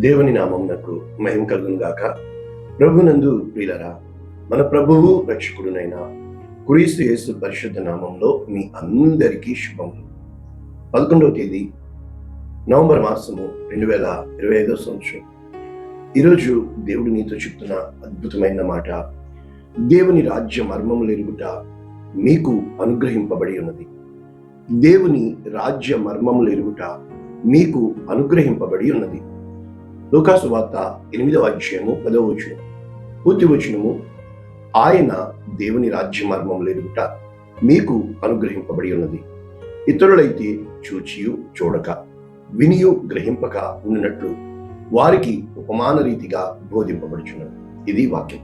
దేవుని నామమునకు మహిమ కలుగును గాక. ప్రభునందు ప్రియులరా మన ప్రభువు రక్షకుడునైన క్రీస్తు యేసు పరిశుద్ధ నామంలో మీ అందరికీ శుభములు. పదకొండవ తేదీ నవంబర్ మాసము రెండు వేల ఇరవై ఐదవ సంవత్సరం. ఈరోజు దేవుడు నీతో చెప్తున్న అద్భుతమైన మాట దేవుని రాజ్య మర్మములు ఎరుగుట మీకు అనుగ్రహింపబడి ఉన్నది. దేవుని రాజ్య మర్మములు ఎరుగుట మీకు అనుగ్రహింపబడి ఉన్నది. లూకాసు వార్త ఎనిమిదవ అధ్యాయము పదవ వచనం. పూర్తి వచనము ఆయన దేవుని రాజ్య మర్మములు ఎరుగుట మీకు అనుగ్రహింపబడి ఉన్నది. ఇతరులైతే చూచియు చూడక వినియు గ్రహింపక ఉన్నట్లు వారికి ఉపమాన రీతిగా బోధింపబడుచున్నది. ఇది వాక్యం.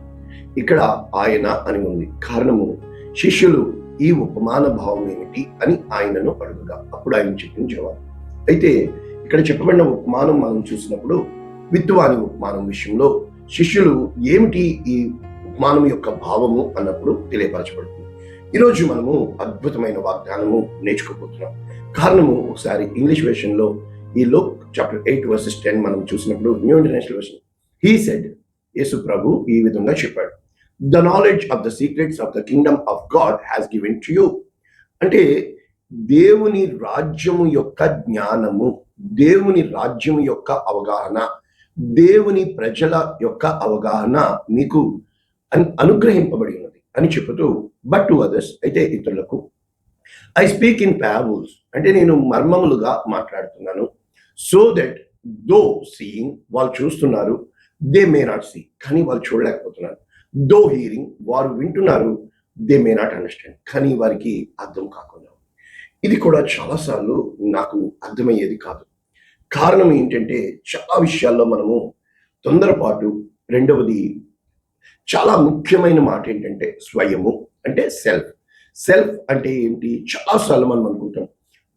ఇక్కడ ఆయన అని ఉంది. కారణము శిష్యులు ఈ ఉపమాన భావం ఏమిటి అని ఆయనను అడుగుగా. అప్పుడు ఆయన చెప్పిన జవాబు. అయితే ఇక్కడ చెప్పబడిన ఉపమానం మనం చూసినప్పుడు విత్తువాని ఉపమానం విషయంలో శిష్యులు ఏమిటి ఈ ఉపమానం యొక్క భావము అన్నప్పుడు తెలియపరచబడుతుంది. ఈరోజు మనము అద్భుతమైన వాగ్దానము నేర్చుకోబోతున్నాం. కారణము ఒకసారి ఇంగ్లీష్ వెర్షన్లో ఈ Luke chapter eight verses ten మనం చూసినప్పుడు new international version he said యేసు ప్రభు ఈ విధంగా చెప్పాడు. The knowledge of the secrets of the kingdom of God has given to you అంటే దేవుని రాజ్యము యొక్క జ్ఞానము దేవుని రాజ్యం యొక్క అవగాహన దేవుని ప్రజల యొక్క అవగాహన మీకు అనుగ్రహింపబడి ఉన్నది అని చెబుతూ బట్ టు అదర్స్ అయితే ఇతరులకు. ఐ స్పీక్ ఇన్ ప్యాబుల్స్ అంటే నేను మర్మములుగా మాట్లాడుతున్నాను సో దట్ దో సీయింగ్ వాళ్ళు చూస్తున్నారు దే మే నాట్ సీ కానీ వాళ్ళు చూడలేకపోతున్నారు. దో హీరింగ్ వారు వింటున్నారు దే మే నాట్ అండర్స్టాండ్ కానీ వారికి అర్థం కాకుండా ఇది కూడా చాలాసార్లు నాకు అర్థమయ్యేది కాదు. కారణం ఏంటంటే చాలా విషయాల్లో మనము తొందరపాటు రెండవది చాలా ముఖ్యమైన మాట ఏంటంటే స్వయము అంటే సెల్ఫ్. సెల్ఫ్ అంటే ఏంటి? చాలాసార్లు మనం అనుకుంటాం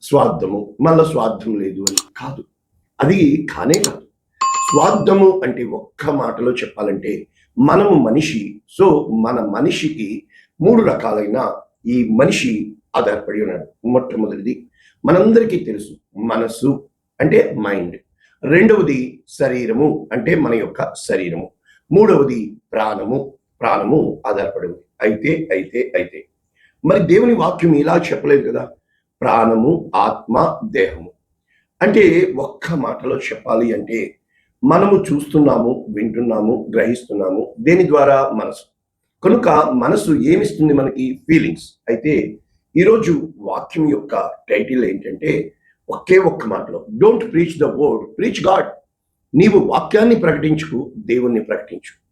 స్వార్థము మళ్ళీ స్వార్థం లేదు అని. కాదు. అది కానే కాదు. స్వార్థము అంటే ఒక్క మాటలో చెప్పాలంటే మనము మనిషి సో మన మనిషికి మూడు రకాలైన ఈ మనిషి ఆధారపడి ఉన్నాడు. మొట్టమొదటిది మనందరికీ తెలుసు మనస్సు అంటే మైండ్ రెండవది శరీరము అంటే మన యొక్క శరీరము. మూడవది ప్రాణము ప్రాణము ఆధారపడి అయితే అయితే అయితే. మరి దేవుని వాక్యం ఇలా చెప్పలేదు కదా? ప్రాణము ఆత్మ దేహము. అంటే ఒక్క మాటలో చెప్పాలి అంటే మనము చూస్తున్నాము వింటున్నాము గ్రహిస్తున్నాము దేని ద్వారా? మనసు. కనుక మనసు ఏమిస్తుంది మనకి? ఫీలింగ్స్ అయితే ఈరోజు వాక్యం యొక్క టైటిల్ ఏంటంటే ఒకే ఒక్క మాటలో don't preach the word preach God నీవు వాక్యాన్ని ప్రకటించుకు దేవుణ్ణి ప్రకటించు.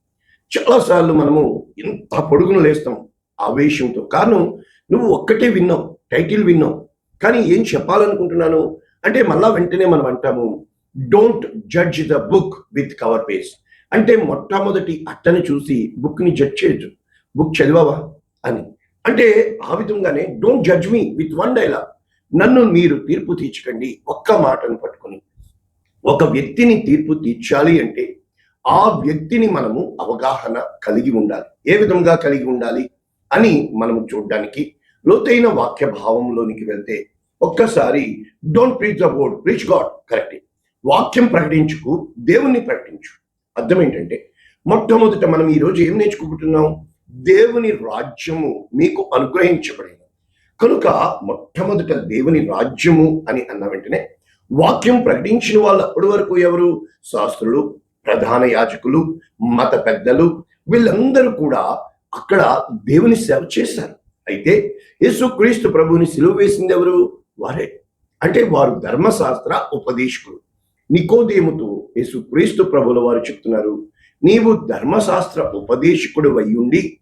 చాలాసార్లు మనము ఇంత పొడుగును లేస్తాం ఆవేశంతో. కారణం నువ్వు ఒక్కటే విన్నావు టైటిల్ విన్నావు కానీ ఏం చెప్పాలనుకుంటున్నాను? అంటే మళ్ళా వెంటనే మనం అంటాము don't judge the book with cover page అంటే మొట్టమొదటి అట్టని చూసి బుక్ని జడ్జ్ చేయొచ్చు బుక్ చదివావా? అని. అంటే ఆ విధంగానే don't judge me with one dialogue నన్ను మీరు తీర్పు తీర్చకండి. ఒక్క మాటను పట్టుకొని. ఒక వ్యక్తిని తీర్పు తీర్చాలి అంటే ఆ వ్యక్తిని మనము అవగాహన కలిగి ఉండాలి. ఏ విధంగా కలిగి ఉండాలి అని మనము చూడడానికి లోతైన వాక్య భావంలోనికి వెళ్తే ఒక్కసారి don't preach the word preach God correct వాక్యం ప్రకటించుకు దేవుణ్ణి ప్రకటించు. అర్థం ఏంటంటే మొట్టమొదట మనం ఈ రోజు ఏం నేర్చుకుంటున్నాం? దేవుని రాజ్యము మీకు అనుగ్రహించబడింది. కనుక మొట్టమొదట దేవుని రాజ్యము అని అన్న వెంటనే వాక్యం ప్రకటించిన వాళ్ళు అప్పటి వరకు ఎవరు? శాస్త్రులు ప్రధాన యాజకులు మత పెద్దలు వీళ్ళందరూ కూడా అక్కడ దేవుని సేవ చేశారు. అయితే యేసుక్రీస్తు ప్రభువుని సిలువ వేసింది ఎవరు? వారే. అంటే వారు ధర్మశాస్త్ర ఉపదేశకులు. నికోదేముతో యేసుక్రీస్తు ప్రభుల వారు చెప్తున్నారు నీవు ధర్మశాస్త్ర ఉపదేశకుడు అయ్యుండి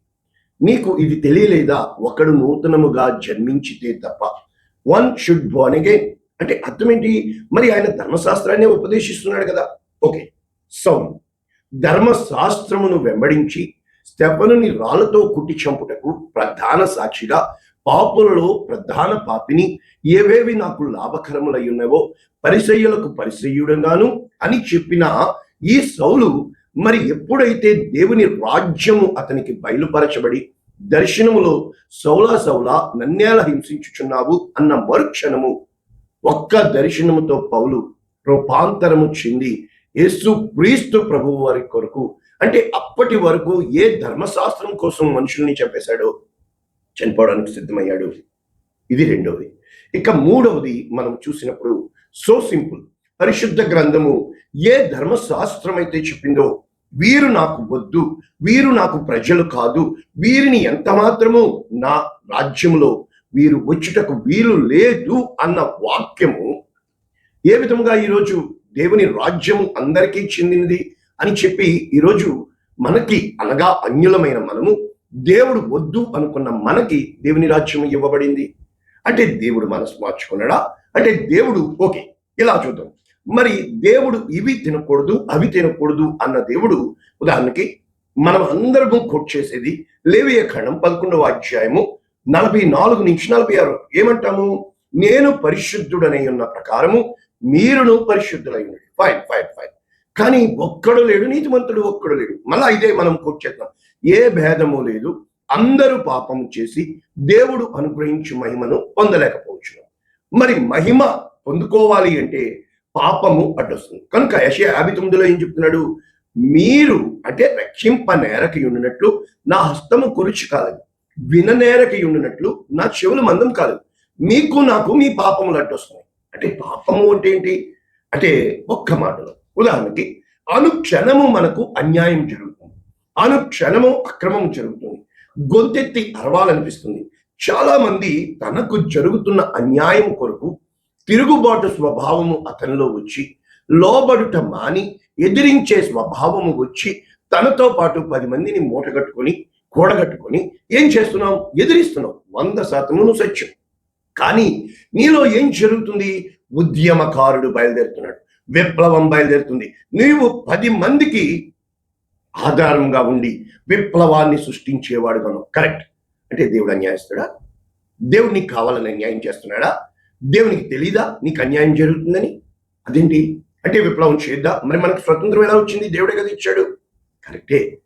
నీకు ఇది తెలియలేదా? ఒకడు నూతనముగా జన్మించితే తప్ప. వన్ షుడ్ బోర్న్ అగైన్ అంటే అర్థం ఏంటి? మరి ఆయన ధర్మశాస్త్రాన్ని ఉపదేశిస్తున్నాడు కదా. ఓకే సౌన్ ధర్మశాస్త్రమును వెంబడించి స్టెఫనుని రాళ్ళతో కుట్టి చంపుటకు ప్రధాన సాక్షిగా పాపులలో ప్రధాన పాపిని ఏవేవి నాకు లాభకరములయ్యున్నవో పరిసయ్యులకు పరిసయ్యుడంగాను అని చెప్పిన ఈ సౌలు మరి ఎప్పుడైతే దేవుని రాజ్యము అతనికి బయలుపరచబడి దర్శనములో సౌలా సౌలా నన్యాల హింసించుచున్నావు అన్న మరుక్షణము ఒక్క దర్శనముతో పౌలు రూపాంతరము చెంది యేసు క్రీస్తు ప్రభువు వారి కొరకు అంటే అప్పటి వరకు ఏ ధర్మశాస్త్రం కోసం మనుషుల్ని చంపేశాడో చనిపోవడానికి సిద్ధమయ్యాడు. ఇది రెండవది ఇక మూడవది మనం చూసినప్పుడు సో సింపుల్ పరిశుద్ధ గ్రంథము ఏ ధర్మశాస్త్రం అయితే చెప్పిందో వీరు నాకు వద్దు వీరు నాకు ప్రజలు కాదు వీరిని ఎంత మాత్రము నా రాజ్యములో వీరు వచ్చుటకు వీలు లేదు అన్న వాక్యము ఏ విధముగా ఈరోజు దేవుని రాజ్యము అందరికీ చెందినది అని చెప్పి ఈరోజు మనకి అనగా అన్యులమైన మనము దేవుడు వద్దు అనుకున్న మనకి దేవుని రాజ్యం ఇవ్వబడింది. అంటే దేవుడు మనసు మార్చుకున్నాడా? అంటే దేవుడు ఓకే ఇలా చూద్దాం. మరి దేవుడు ఇవి తినకూడదు అవి తినకూడదు అన్న దేవుడు ఉదాహరణకి మనం అందరము కోట్ చేసేది లేవియ ఖండం పదకొండవ అధ్యాయము నలభై నాలుగు నుంచి నలభై ఆరు ఏమంటాము? నేను పరిశుద్ధుడనై ఉన్న ప్రకారము మీరును పరిశుద్ధులై ఉండండి ఫైన్ ఫైన్ ఫైన్ కానీ ఒక్కడు లేడు నీతిమంతుడు ఒక్కడు లేడు. మళ్ళా ఇదే మనం కోట్ చేద్దాం. ఏ భేదము లేదు. అందరూ పాపం చేసి దేవుడు అనుగ్రహించి మహిమను పొందలేకపోవచ్చు మరి మహిమ పొందుకోవాలి అంటే పాపము అడ్డొస్తుంది కనుక యశ యాభై తొమ్మిదిలో ఏం చెప్తున్నాడు? మీరు అంటే రక్షింప నేరకి ఉండినట్లు నా హస్తము కురుచి కాలేదు విననేరకి ఉండినట్లు నా చెవులు మందం కాలేదు మీకు నాకు మీ పాపములు అడ్డొస్తున్నాయి. అంటే పాపము అంటే ఏంటి? అంటే ఒక్క మాటలో ఉదాహరణకి అనుక్షణము మనకు అన్యాయం జరుగుతుంది. అనుక్షణము అక్రమం జరుగుతుంది. గొంతెత్తి అరవాలనిపిస్తుంది. చాలా మంది తనకు జరుగుతున్న అన్యాయం కొరకు తిరుగుబాటు స్వభావము అతనిలో వచ్చి లోబడుట మాని ఎదిరించే స్వభావము వచ్చి తనతో పాటు పది మందిని మూటగట్టుకొని కూడగట్టుకొని ఏం చేస్తున్నావు? ఎదిరిస్తున్నావు. వంద శాతమును సత్యం. కానీ నీలో ఏం జరుగుతుంది? ఉద్యమకారుడు బయలుదేరుతున్నాడు. విప్లవం బయలుదేరుతుంది. నీవు పది మందికి ఆధారంగా ఉండి విప్లవాన్ని సృష్టించేవాడుగాను. కరెక్ట్. అంటే దేవుడు అన్యాయిస్తాడా? దేవుడు నీకు కావాలని అన్యాయం చేస్తున్నాడా? దేవునికి తెలీదా? నీకు అన్యాయం జరుగుతుందని? అదేంటి? అంటే విప్లవం చేద్దా? మరి మనకు స్వతంత్రం ఎలా వచ్చింది? దేవుడే కదా ఇచ్చాడు. కరెక్టే.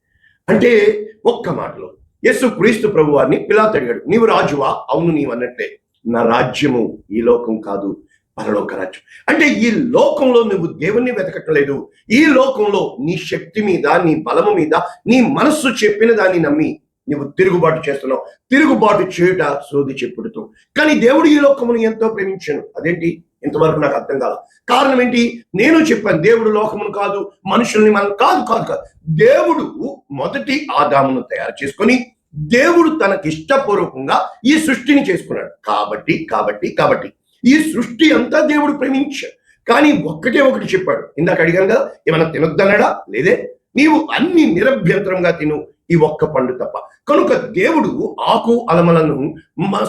అంటే ఒక్క మాటలో యస్సు క్రీస్తు ప్రభు వారిని పిలాత్ అడిగాడు నీవు రాజువా? అవును నీవు అన్నట్లే. నా రాజ్యము ఈ లోకం కాదు పరలోక రాజ్యం. అంటే ఈ లోకంలో నువ్వు దేవుణ్ణి వెతకట్లేదు. ఈ లోకంలో నీ శక్తి మీద నీ బలము మీద నీ మనస్సు చెప్పిన దాన్ని నమ్మి నువ్వు తిరుగుబాటు చేస్తున్నావు. తిరుగుబాటు చేయుట సోది చెప్పుడుతూ. కానీ దేవుడు ఈ లోకమును ఎంతో ప్రేమించాను అదేంటి? ఇంతవరకు నాకు అర్థం కాల. కారణం ఏంటి? నేను చెప్పాను దేవుడు లోకమును కాదు మనుషుల్ని మనం కాదు కాదు కాదు. దేవుడు మొదటి ఆదామును తయారు చేసుకొని దేవుడు తనకి ఇష్టపూర్వకంగా ఈ సృష్టిని చేసుకున్నాడు. కాబట్టి కాబట్టి కాబట్టి ఈ సృష్టి అంతా దేవుడు ప్రేమించాడు. కానీ ఒక్కటే ఒకటి చెప్పాడు. ఇందాక అడిగాను కదా ఏమైనా తినొద్దన్నాడా? లేదే. నీవు అన్ని నిరభ్యంతరంగా తిను. ఈ ఒక్క పండు తప్ప. కనుక దేవుడు ఆకు అలమలను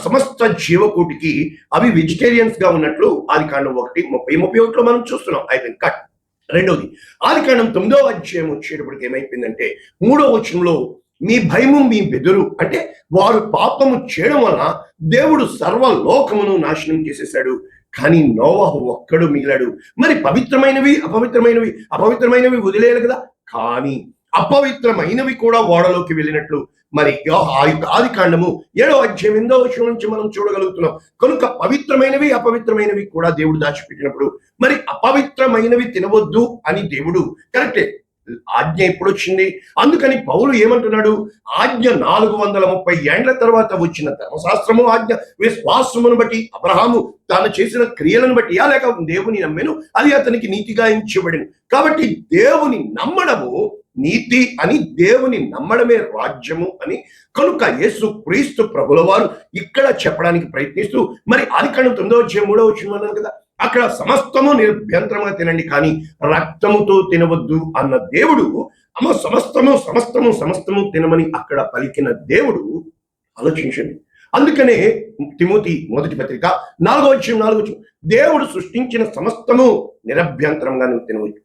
సమస్త జీవకోటికి అవి వెజిటేరియన్స్గా ఉన్నట్లు ఆది కాండం ఒకటి ముప్పై ముప్పై ఒకటిలో మనం చూస్తున్నాం. అయిపోయింది కట్. రెండవది ఆది కాండం తొమ్మిదో అధ్యాయం వచ్చేటప్పటికి ఏమైపోయిందంటే మూడో వచనంలో మీ భయము మీ బెదురు అంటే వారు పాపము చేయడం వలన దేవుడు సర్వ లోకమును నాశనం చేసేశాడు. కానీ నోవాహు ఒక్కడు మిగిలాడు. మరి పవిత్రమైనవి అపవిత్రమైనవి అపవిత్రమైనవి వదిలేయాలి కదా? కానీ అపవిత్రమైనవి కూడా ఓడలోకి వెళ్ళినట్లు మరి యో- ఆది కాండము ఏడో అధ్యాయం ఎనిమిదో విషయం నుంచి మనం చూడగలుగుతున్నాం. కనుక పవిత్రమైనవి అపవిత్రమైనవి కూడా దేవుడు దాచిపెట్టినప్పుడు మరి అపవిత్రమైనవి తినవద్దు అని దేవుడు కరెక్టే. ఆజ్ఞ ఎప్పుడు వచ్చింది? అందుకని పౌలు ఏమంటున్నాడు? ఆజ్ఞ నాలుగు వందల ముప్పై ఏండ్ల తర్వాత వచ్చిన ధర్మశాస్త్రము ఆజ్ఞ విశ్వాసమును బట్టి అబ్రహాము తాను చేసిన క్రియలను బట్టి లేక దేవుని నమ్మెను అది అతనికి నీతిగా ఎంచబడింది కాబట్టి దేవుని నమ్మడము నీతి అని దేవుని నమ్మడమే రాజ్యము అని కనుక యేసు క్రీస్తు ప్రభుల వారు ఇక్కడ చెప్పడానికి ప్రయత్నిస్తూ మరి ఆదికాండం తొమ్మిదో వచ్చే మూడో వచ్చిన అన్నాను కదా అక్కడ సమస్తము నిర్భ్యంతరంగా తినండి కానీ రక్తముతో తినవద్దు అన్న దేవుడు అమ్మ సమస్తము సమస్తము సమస్తము తినమని అక్కడ పలికిన దేవుడు ఆలోచించండి. అందుకనే తిమోతి మొదటి పత్రిక నాలుగో వచ్చి నాలుగో దేవుడు సృష్టించిన సమస్తము నిరభ్యంతరంగా నువ్వు తినవచ్చు.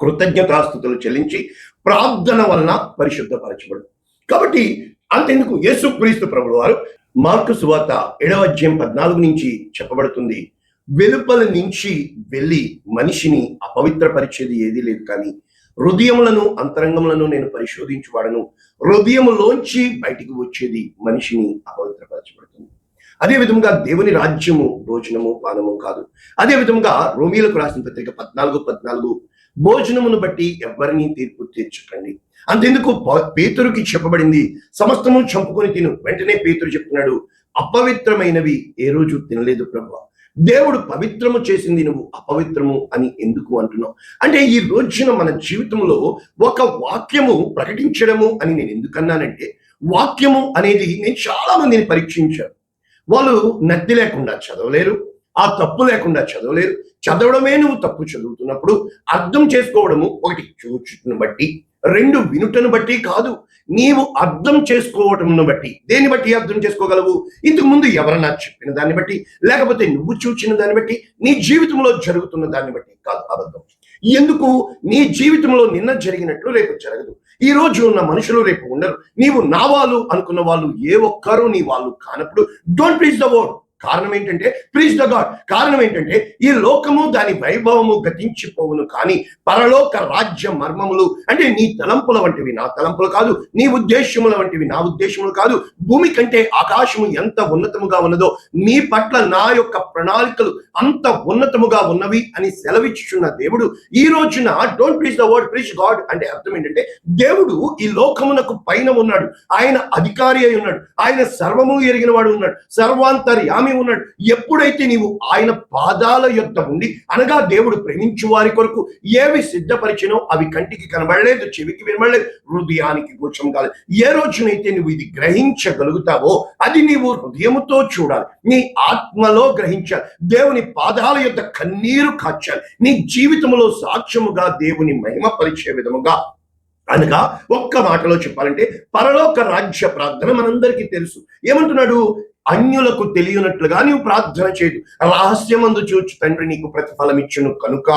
కృతజ్ఞతాస్థుతులు చెల్లించి ప్రార్థన వలన పరిశుద్ధపరచబడు. కాబట్టి అంతెందుకు యేసు క్రీస్తు ప్రభుల వారు మార్కు సువార్త ఎడవజ్యం పద్నాలుగు నుంచి చెప్పబడుతుంది. వెలుపల నుంచి వెళ్ళి మనిషిని అపవిత్రపరిచేది ఏదీ లేదు కానీ హృదయములను అంతరంగములను నేను పరిశోధించువాడను. హృదయములోంచి బయటికి వచ్చేది మనిషిని అపవిత్రపరచబడుతుంది. అదే విధంగా దేవుని రాజ్యము భోజనము పానము కాదు. అదే విధంగా రోమిలకు రాసిన పత్రిక పద్నాలుగు పద్నాలుగు భోజనమును బట్టి ఎవరిని తీర్పు తీర్చకండి అంతెందుకు పేతురుకి చెప్పబడింది సమస్తము చంపుకొని తిను. వెంటనే పేతురు చెప్తున్నాడు అపవిత్రమైనవి ఏ రోజు తినలేదు ప్రభు. దేవుడు పవిత్రము చేసింది నువ్వు అపవిత్రము అని ఎందుకు అంటున్నావు? అంటే ఈ రోజున మన జీవితంలో ఒక వాక్యము ప్రకటించడము అని నేను ఎందుకన్నానంటే వాక్యము అనేది నేను చాలా మందిని పరీక్షించాను. వాళ్ళు నత్తి లేకుండా చదవలేరు ఆ తప్పు లేకుండా చదవలేరు. చదవడమే నువ్వు తప్పు చదువుతున్నప్పుడు అర్థం చేసుకోవడము ఒకటి. చూచుటను బట్టి రెండు వినుటను బట్టి కాదు. నీవు అర్థం చేసుకోవటంను బట్టి. దేన్ని బట్టి అర్థం చేసుకోగలవు? ఇంతకు ముందు ఎవరన్నా చెప్పిన దాన్ని బట్టి లేకపోతే నువ్వు చూచిన దాన్ని బట్టి నీ జీవితంలో జరుగుతున్న దాన్ని బట్టి కాదు అబద్ధం. ఎందుకు? నీ జీవితంలో నిన్న జరిగినట్లు రేపు జరగదు. ఈ రోజు ఉన్న మనుషులు రేపు ఉండరు. నీవు నా వాళ్ళు అనుకున్న వాళ్ళు ఏ ఒక్కరూ నీ వాళ్ళు కానప్పుడు డోంట్ ప్లీజ్ ద వర్డ్ కారణం ఏంటంటే ప్లీజ్ ద గాడ్ కారణం ఏంటంటే ఈ లోకము దాని వైభవము గతించిపోవును కానీ పరలోక రాజ్య మర్మములు అంటే నీ తలంపుల వంటివి నా తలంపులు కాదు నీ ఉద్దేశముల వంటివి నా ఉద్దేశములు కాదు భూమి కంటే ఆకాశము ఎంత ఉన్నతముగా ఉన్నదో నీ పట్ల నా యొక్క ప్రణాళికలు అంత ఉన్నతముగా ఉన్నవి అని సెలవిచ్చుచున్న దేవుడు ఈ రోజున don't please the word please God అంటే అర్థం ఏంటంటే దేవుడు ఈ లోకమునకు పైన ఉన్నాడు ఆయన అధికారి అయి ఉన్నాడు ఆయన సర్వము ఎరిగిన వాడు ఉన్నాడు సర్వాంతర్యామి ఉన్నాడు ఎప్పుడైతే నీవు ఆయన పాదాల యొద్ద ఉండి అనగా దేవుడు ప్రేమించు వారి కొరకు ఏవి సిద్ధపరిచినో అవి కంటికి కనబడలేదు చెవికి వినబడలేదు హృదయానికి గోచం కాలేదు. ఏ రోజునైతే నువ్వు ఇది గ్రహించగలుగుతావో అది నీవు హృదయముతో చూడాలి. నీ ఆత్మలో గ్రహించాలి. దేవుని పాదాల యొక్క కన్నీరు కాచాలి. నీ జీవితంలో సాక్ష్యముగా దేవుని మహిమపరిచే విధముగా అనగా ఒక్క మాటలో చెప్పాలంటే పరలోక రాజ్య ప్రార్థన మనందరికీ తెలుసు. ఏమంటున్నాడు? అన్యులకు తెలియనట్లుగా నీవు ప్రార్థన చేయదు రహస్యమందు చూచు తండ్రి నీకు ప్రతిఫలం ఇచ్చును కనుక.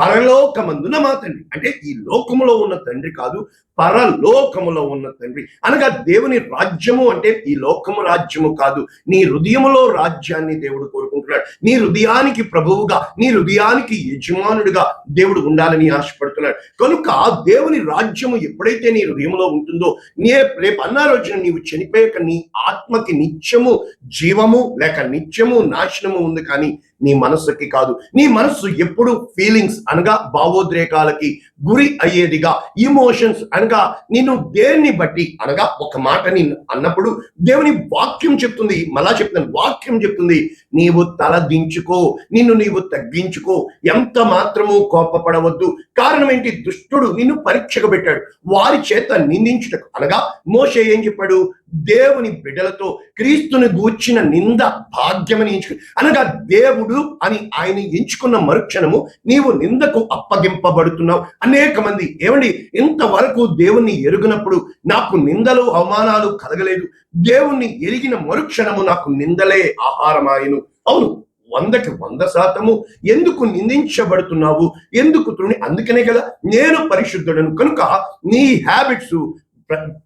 పరలోకమందున మా తండ్రి. అంటే ఈ లోకములో ఉన్న తండ్రి కాదు పరలోకములో ఉన్న తండ్రి. అనగా దేవుని రాజ్యము అంటే ఈ లోకము రాజ్యము కాదు. నీ హృదయములో రాజ్యాన్ని దేవుడు కోరుకుంటున్నాడు. నీ హృదయానికి ప్రభువుగా నీ హృదయానికి యజమానుడిగా దేవుడు ఉండాలని ఆశపడుతున్నాడు. కనుక దేవుని రాజ్యము ఎప్పుడైతే నీ హృదయంలో ఉంటుందో నీ రేపు అన్న రోజున నీవు చనిపోయాక నీ ఆత్మకి నిత్యము జీవము లేక నిత్యము నాశనము ఉంది కానీ నీ మనస్సుకి కాదు. నీ మనస్సు ఎప్పుడు ఫీలింగ్స్ అనగా భావోద్రేకాలకి గురి అయ్యేదిగా. ఇమోషన్స్ అనగా నిన్ను దేన్ని బట్టి అనగా ఒక మాట అన్నప్పుడు దేవుని వాక్యం చెప్తుంది. మళ్ళా చెప్తాను వాక్యం చెప్తుంది. నీవు తల దించుకో నిన్ను నీవు తగ్గించుకో. ఎంత మాత్రము కోపపడవద్దు. కారణం ఏంటి? దుష్టుడు నిన్ను పరీక్షకు పెట్టాడు. వారి చేత నిందించుటకు. అనగా మోషే ఏం చెప్పాడు? దేవుని బిడ్డలతో క్రీస్తుని గూర్చిన నింద భాగ్యమని ఎంచుకు. అనగా దేవుడు అని ఆయన ఎంచుకున్న మరుక్షణము నీవు నిందకు అప్పగింపబడుతున్నావు. అనేక మంది. ఏమండి? ఇంతవరకు దేవుణ్ణి ఎరుగినప్పుడు నాకు నిందలు అవమానాలు కలగలేదు. దేవుణ్ణి ఎరిగిన మరుక్షణము నాకు నిందలే ఆహారమాయను. అవును వందకి వంద శాతము. ఎందుకు నిందించబడుతున్నావు? ఎందుకు తృణి? అందుకనే కదా నేను పరిశుద్ధుడను. కనుక నీ హ్యాబిట్స్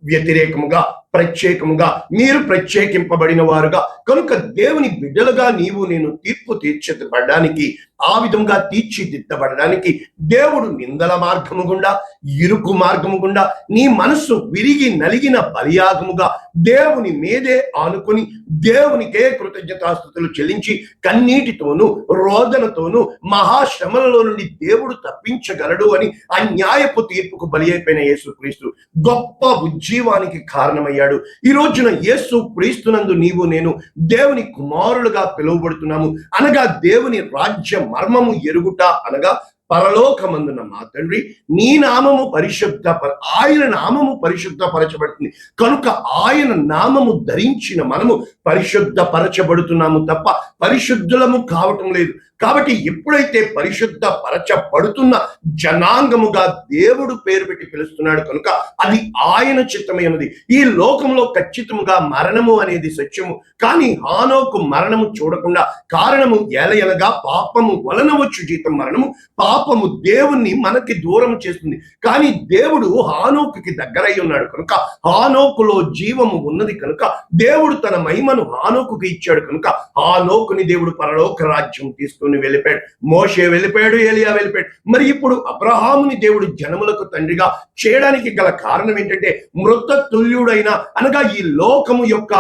వ్యతిరేకముగా ప్రత్యేకముగా మీరు ప్రత్యేకింపబడిన వారుగా కనుక దేవుని బిడ్డలుగా నీవు నేను తీర్పు తీర్చిదిద్దబడడానికి ఆ విధంగా తీర్చిదిద్దబడడానికి దేవుడు నిందల మార్గము గుండా ఇరుకు మార్గము గుండా నీ మనస్సు విరిగి నలిగిన బలియాగముగా దేవుని మీదే ఆనుకుని దేవునికే కృతజ్ఞతాస్థుతులు చెల్లించి కన్నీటితోనూ రోదనతోనూ మహాశ్రమలలో నుండి దేవుడు తప్పించగలడు అని ఆ న్యాయపు తీర్పుకు బలి అయిపోయిన యేసుక్రీస్తు. గొప్ప ఉజ్జీవానికి కారణమయ్యాడు. ఈ రోజున యేసు క్రీస్తునందు నీవు నేను దేవుని కుమారులుగా పిలువబడుతున్నాము. అనగా దేవుని రాజ్య మర్మము ఎరుగుట అనగా పరలోకమందున మా తండ్రి నీ నామము పరిశుద్ధ ఆయన నామము పరిశుద్ధపరచబడుతుంది. కనుక ఆయన నామము ధరించిన మనము పరిశుద్ధపరచబడుతున్నాము తప్ప పరిశుద్ధులము కావటం లేదు. కాబట్టి ఎప్పుడైతే పరిశుద్ధ పరచబడుతున్న జనాంగముగా దేవుడు పేరు పెట్టి పిలుస్తున్నాడు కనుక అది ఆయన చిత్తమైనది ఈ లోకంలో ఖచ్చితముగా మరణము అనేది సత్యము. కానీ హానోకు మరణము చూడకుండా కారణము ఎలయలగా పాపము వలన వచ్చు జీతం మరణము. పాపము దేవుణ్ణి మనకి దూరం చేస్తుంది. కానీ దేవుడు హానోకుకి దగ్గరై ఉన్నాడు కనుక హానోకులో జీవము ఉన్నది కనుక దేవుడు తన మహిమను హానోకుకి ఇచ్చాడు కనుక హానోకుని దేవుడు పరలోక రాజ్యం తీసుకుని దేవుడిని వెళ్ళిపోయాడు. మోషే వెళ్ళిపోయాడు ఏలియా వెళ్ళిపోయాడు. మరి ఇప్పుడు అబ్రహాముని దేవుడు జనములకు తండ్రిగా చేయడానికి గల కారణం ఏంటంటే మృత తుల్యుడైన అనగా ఈ లోకము యొక్క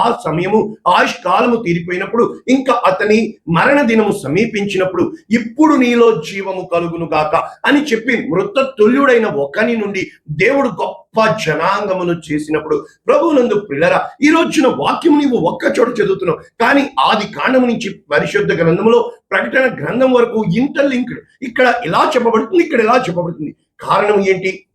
ఆ సమయము ఆయుష్కాలము తీరిపోయినప్పుడు ఇంకా అతని మరణ దినము సమీపించినప్పుడు ఇప్పుడు నీలో జీవము కలుగును గాక అని చెప్పి మృత తుల్యుడైన ఒకని నుండి దేవుడు గొప్ప జనాంగమును చేసినప్పుడు ప్రభువునందు పిల్లరా ఈ రోజున వాక్యము నీవు ఒక్క చోట చదువుతున్నావు కానీ ఆది కాండము నుంచి పరిశుద్ధ గ్రంథములో ప్రకటన గ్రంథం వరకు ఇంటర్లింక్డ్ ఇక్కడ ఇలా చెప్పబడుతుంది ఇక్కడ ఇలా చెప్పబడుతుంది. కారణం ఏంటి?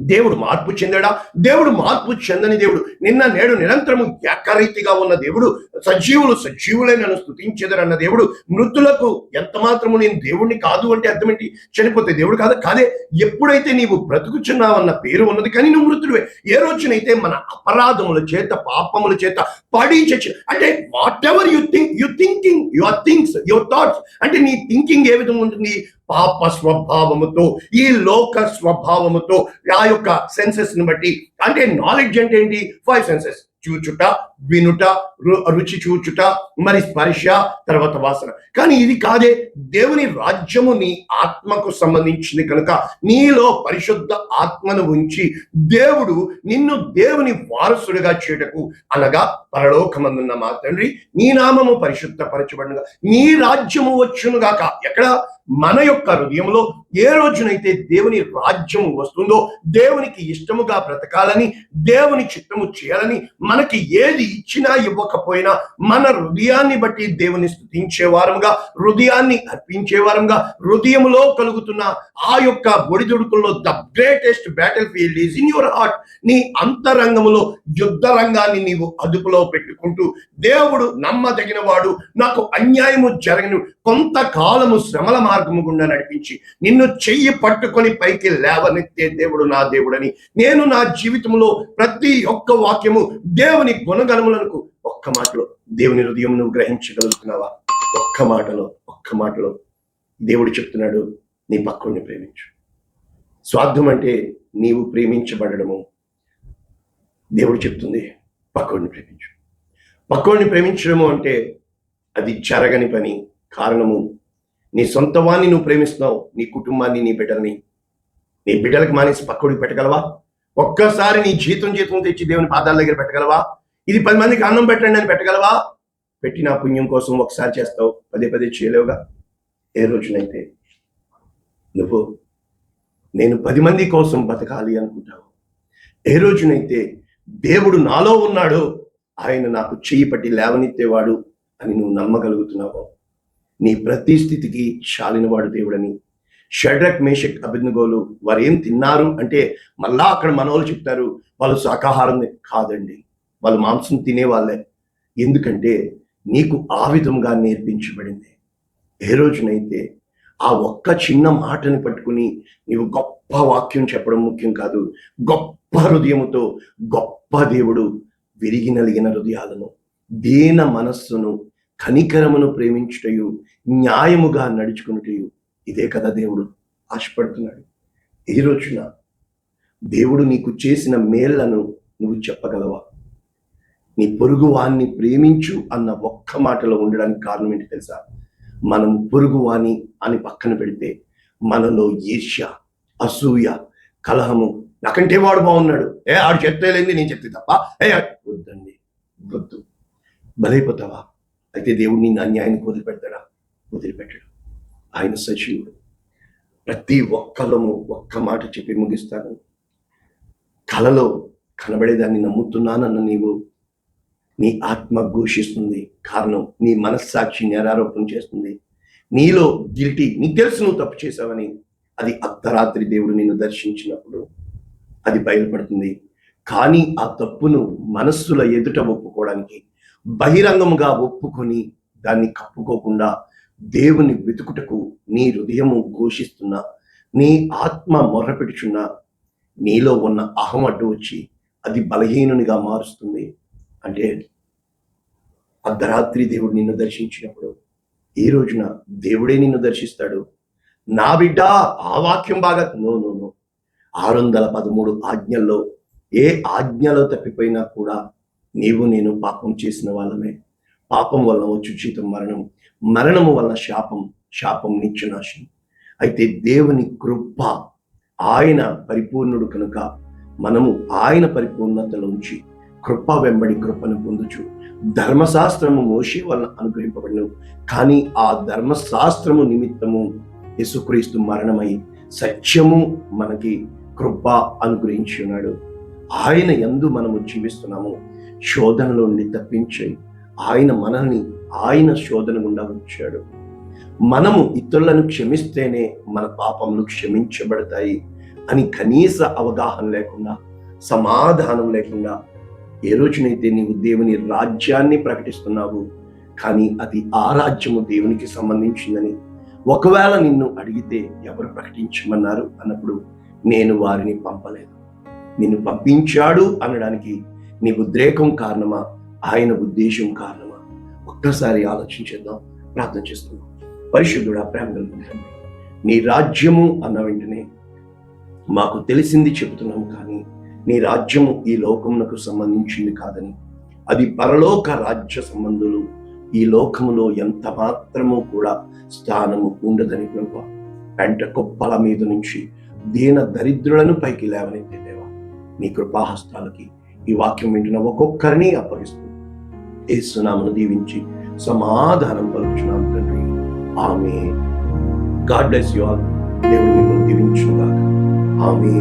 దేవుడు మార్పు చెందాడా? దేవుడు మార్పు చెందని దేవుడు. నిన్న నేడు నిరంతరము ఏకరీతిగా ఉన్న దేవుడు సజీవులు సజీవులే నన్ను స్థుతించేదరన్న దేవుడు. మృతులకు ఎంత మాత్రము నేను దేవుడిని కాదు అంటే అర్థమేంటి? చనిపోతే దేవుడు కాదు? కాదే. ఎప్పుడైతే నీవు బ్రతుకుచున్నావన్న పేరు ఉన్నది కానీ నువ్వు మృతుడివే. ఏ రోజునైతే మన అపరాధముల చేత పాపముల చేత పడి చచ్చి అంటే whatever you think you thinking your things your thoughts అంటే నీ థింకింగ్ ఏ విధంగా ఉంటుంది? పాప స్వభావముతో ఈ లోక స్వభావముతో ఆ యొక్క సెన్సెస్ని బట్టి అంటే నాలెడ్జ్ అంటే ఏంటి? ఫైవ్ సెన్సెస్ చూచుట వినుట రు- రుచి చూచుట మరి స్పర్శ తర్వాత వాసన. కానీ ఇది కాదే దేవుని రాజ్యము నీ ఆత్మకు సంబంధించింది కనుక నీలో పరిశుద్ధ ఆత్మను ఉంచి దేవుడు నిన్ను దేవుని వారసుడిగా చేయటకు అనగా పరలోకమందున్న మా తండ్రి నీ నామము పరిశుద్ధపరచబడుగా నీ రాజ్యము వచ్చునుగాక. ఎక్కడ? మన యొక్క హృదయంలో ఏ రోజునైతే దేవుని రాజ్యము వస్తుందో దేవునికి ఇష్టముగా బ్రతకాలని దేవుని చిత్తము చేయాలని మనకి ఏది ఇచ్చినా ఇవ్వకపోయినా మన హృదయాన్ని బట్టి దేవుని స్థుతించే వారంగా హృదయాన్ని అర్పించే వారంగా హృదయంలో కలుగుతున్న ఆ యొక్క ఒడిదుడుకుల్లో the greatest battlefield is in your heart నీ అంతరంగములో యుద్ధ రంగాన్ని నీవు అదుపులో పెట్టుకుంటూ దేవుడు నమ్మదగిన వాడు నాకు అన్యాయము జరగను కొంతకాలము శ్రమల మార్గము గుండా నడిపించి నిన్ను చెయ్యి పట్టుకొని పైకి లేవనెత్తే దేవుడు నా దేవుడని. నేను నా జీవితంలో ప్రతి ఒక్క వాక్యము దేవుని గుణగణములకు ఒక్క మాటలో దేవుని హృదయం నువ్వు గ్రహించగలుగుతున్నావా? ఒక్క మాటలో ఒక్క మాటలో దేవుడు చెప్తున్నాడు నీ పక్కుడిని ప్రేమించు. స్వార్థం అంటే నీవు ప్రేమించబడము దేవుడు చెప్తుంది పక్కోడిని ప్రేమించు. పక్కోడిని ప్రేమించడము అంటే అది జరగని పని కారణము నీ సొంత వాణ్ణి నువ్వు ప్రేమిస్తున్నావు నీ కుటుంబాన్ని నీ బిడ్డల్ని. నీ బిడ్డలకు మానేసి పక్కడికి పెట్టగలవా? ఒక్కసారి నీ జీతం జీతం తెచ్చి దేవుని పాదాల దగ్గర పెట్టగలవా? ఇది పది మందికి అన్నం పెట్టండి అని పెట్టగలవా? పెట్టిన పుణ్యం కోసం ఒకసారి చేస్తావు పదే పదే చేయలేవుగా. ఏ రోజునైతే నువ్వు నేను పది మంది కోసం బతకాలి అనుకుంటావు ఏ రోజునైతే దేవుడు నాలో ఉన్నాడు ఆయన నాకు చెయ్యి పట్టి లేవనెత్తేవాడు అని నువ్వు నమ్మగలుగుతున్నావు నీ ప్రతి స్థితికి శాలినవాడు దేవుడని. షడ్రక్ మేషక్ అభిజ్ఞగోలు వారు ఏం తిన్నారు అంటే మళ్ళా అక్కడ మనోళ్ళు చెప్తారు వాళ్ళు శాకాహారం కాదండి. వాళ్ళు మాంసం తినేవాళ్ళే. ఎందుకంటే నీకు ఆ విధంగా నేర్పించబడింది. ఏ రోజునైతే ఆ ఒక్క చిన్న మాటని పట్టుకుని నీవు గొప్ప వాక్యం చెప్పడం ముఖ్యం కాదు గొప్ప హృదయముతో గొప్ప దేవుడు విరిగినలిగిన హృదయాలను దీన మనస్సును కనికరమును ప్రేమించుటయు న్యాయముగా నడుచుకునుటయు. ఇదే కదా దేవుడు ఆశపడుతున్నాడు. ఈ రోజున దేవుడు నీకు చేసిన మేళ్ళను నువ్వు చెప్పగలవా? నీ పొరుగు వాణ్ణి ప్రేమించు అన్న ఒక్క మాటలో ఉండడానికి కారణం ఏంటి తెలుసా? మనం పొరుగువాణి అని పక్కన పెడితే మనలో ఈర్ష్య అసూయ కలహము నాకంటే వాడు బాగున్నాడు. ఏ ఆడు చెప్తే లేని నేను చెప్తే తప్ప. ఏ వద్దండి వద్దు. బలైపోతావా? అయితే దేవుడు నిన్ను అన్యాయానికి వదిలిపెడతాడా? వదిలిపెట్టడు. ఆయన సజీవుడు. ప్రతి ఒక్కళ్ళము ఒక్క మాట చెప్పి ముగిస్తాను. కలలో కనబడేదాన్ని నమ్ముతున్నానన్న నీవు నీ ఆత్మ ఘోషిస్తుంది. కారణం నీ మనస్సాక్షి నేరారోపణ చేస్తుంది. నీలో గిల్టీ నీకు తెలుసు నువ్వు తప్పు చేశావని. అది అర్ధరాత్రి దేవుడు నిన్ను దర్శించినప్పుడు అది బయలుపడుతుంది. కానీ ఆ తప్పును మనస్సుల ఎదుట ఒప్పుకోవడానికి బహిరంగముగా ఒప్పుకొని దాన్ని కప్పుకోకుండా దేవుని వెతుకుటకు నీ హృదయము ఘోషిస్తున్న నీ ఆత్మ మొర్రపెట్టుచున్న నీలో ఉన్న అహం అడ్డు వచ్చి అది బలహీనునిగా మారుస్తుంది అంటే అర్ధరాత్రి దేవుడు నిన్ను దర్శించినప్పుడు ఈ రోజున దేవుడే నిన్ను దర్శిస్తాడు. నా బిడ్డ ఆ వాక్యం బాగా నో నో నో. ఆరు వందల పదమూడు ఆజ్ఞల్లో ఏ ఆజ్ఞలో తప్పిపోయినా కూడా నీవు నేను పాపం చేసిన వాళ్ళమే. పాపం వల్ల వచ్చు జీతం మరణం. మరణము వల్ల శాపం శాపం నిత్యనాశనం. అయితే దేవుని కృప ఆయన పరిపూర్ణుడు కనుక మనము ఆయన పరిపూర్ణతలోంచి కృప వెంబడి కృపను పొందుచు. ధర్మశాస్త్రము మోషే వలన అనుగ్రహింపబడిను కానీ ఆ ధర్మశాస్త్రము నిమిత్తము యేసుక్రీస్తు మరణమై సత్యము మనకి కృప అనుగ్రహించున్నాడు. ఆయన ఎందు మనము జీవిస్తున్నాము. శోధనలో నుండి తప్పించాయి ఆయన మనల్ని ఆయన శోధన గుండా ఉంచాడు. మనము ఇతరులను క్షమిస్తేనే మన పాపములు క్షమించబడతాయి అని కనీస అవగాహన లేకుండా సమాధానం లేకుండా ఏ రోజునైతే నీవు దేవుని రాజ్యాన్ని ప్రకటిస్తున్నావు కానీ అది ఆ రాజ్యము దేవునికి సంబంధించిందని ఒకవేళ నిన్ను అడిగితే ఎవరు ప్రకటించమన్నారు అన్నప్పుడు నేను వారిని పంపలేదు. నిన్ను పంపించాడు అనడానికి నీ ఉద్రేకం కారణమా? ఆయన ఉద్దేశం కారణమా? ఒక్కసారి ఆలోచించేద్దాం ప్రార్థన చేస్తున్నాం. పరిశుద్ధుడా ప్రేమ నీ రాజ్యము అన్న వెంటనే మాకు తెలిసింది చెబుతున్నాం కానీ నీ రాజ్యము ఈ లోకమునకు సంబంధించింది కాదని అది పరలోక రాజ్య సంబంధులు ఈ లోకములో ఎంత మాత్రము కూడా స్థానము ఉండదని ప్రభు పెంట కుప్పల మీద నుంచి దీన దరిద్రులను పైకి లేవనెత్తే దేవా నీ కృపాహస్తాలకి ఈ వాక్యం వింటున్న ఒక్కొక్కరిని అప్పగిస్తుంది ఏసునామను దీవించి సమాధానం పలుచున్నాం తండ్రి. ఆమె గాడ్ బ్లెస్ యు ఆల్. దేవుడు మిమ్మల్ని దీవించుగాక ఆమె